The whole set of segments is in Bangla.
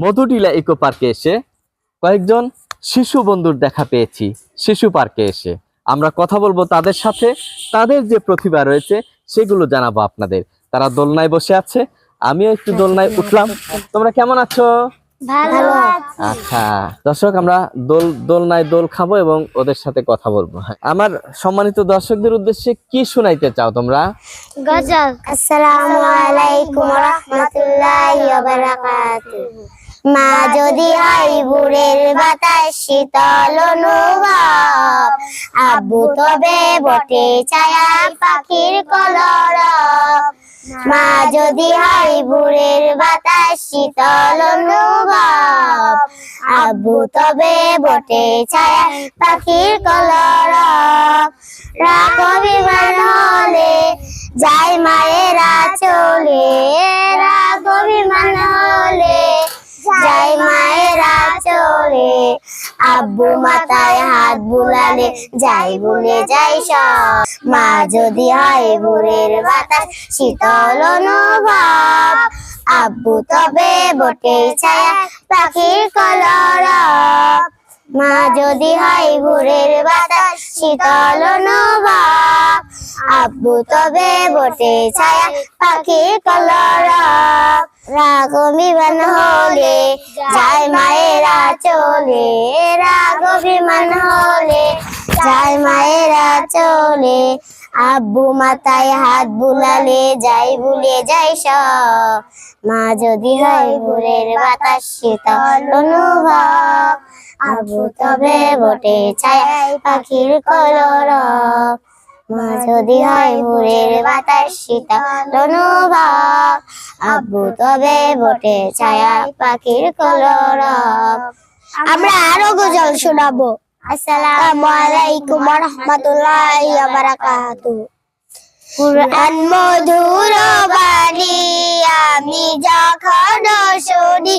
মধুটিলা ইকো পার্কে এসে কয়েকজন শিশু বন্ধুর দেখা পেয়েছি। শিশু পার্কে এসে। আমরা কথা বলব তাদের সাথে। তাদের যে প্রতিভা রয়েছে সেগুলো জানাব আপনাদের। তারা দোলনায় বসে আছে। আমিও একটু দোলনায় উঠলাম। তোমরা কেমন আছো? আচ্ছা। দর্শক আমরা দোল দোলনায় দোল খাব এবং ওদের সাথে কথা বলব। আমার সম্মানিত দর্শকদের উদ্দেশ্যে কি শুনাইতে চাও তোমরা? গজল। আসসালামু আলাইকুম রাহমাতুল্লাহি ওয়া বারাকাতুহু। মা যদি হয় বুড়ের বাতাস, শীতল অনুভব। আব্বু তবে বটে ছায়া পাখির কলর মা যদি হয় বুড়ের বাতাস, শীতল অনুভব। আব্বু তবে বটে ছায়া পাখির কলর রাখ বিমান হলে, যাই মায়েরা চলে। আব্বু মাথায় হাত বুলালে যাই ভুলে যাই সব। মা যদি হয় বুড়ের বাতাস, শীতল অনুভব। আব্বু তবে বটে ছায়া, পাখির কলর মা যদি হয় ভোরের বাতাস, শীতল অনুভব। আব্বু তবে বটে ছায়া, পাখির কলর রাগ বিমান হলে যায় মায়েরা চলে, রাগ বিমান হলে যায় মায়েরা চলে, আব্বু মাথায় হাত বুলালে, যাই ভুলে যাই সব। মা যদি হয় ভোরের বাতাস শীতল অনুভব। আবু তবে বটে, ছায় পাখির কলর মা যদি হয় ভোরের বাতাস শীতল অনুভব। আবু তবে বটে ছায়া পাখির কলর আমরা আরও গজল শোনাবো। আসসালামু আলাইকুম ওয়া রাহমাতুল্লাহি ওয়া বারাকাতুহু কুরআন মধুর বাণী আমি যখন শুনি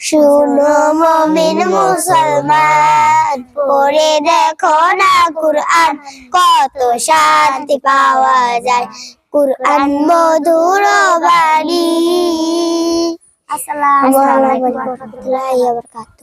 শুনো মমিন মুসলমান পড়ে দেখো না কুরআন কত শান্তি পাওয়া যায়। কুরআন মধুর বাণী। আসসালামু আলাইকুম ওয়া রাহমাতুল্লাহি ওয়া বারাকাতুহু।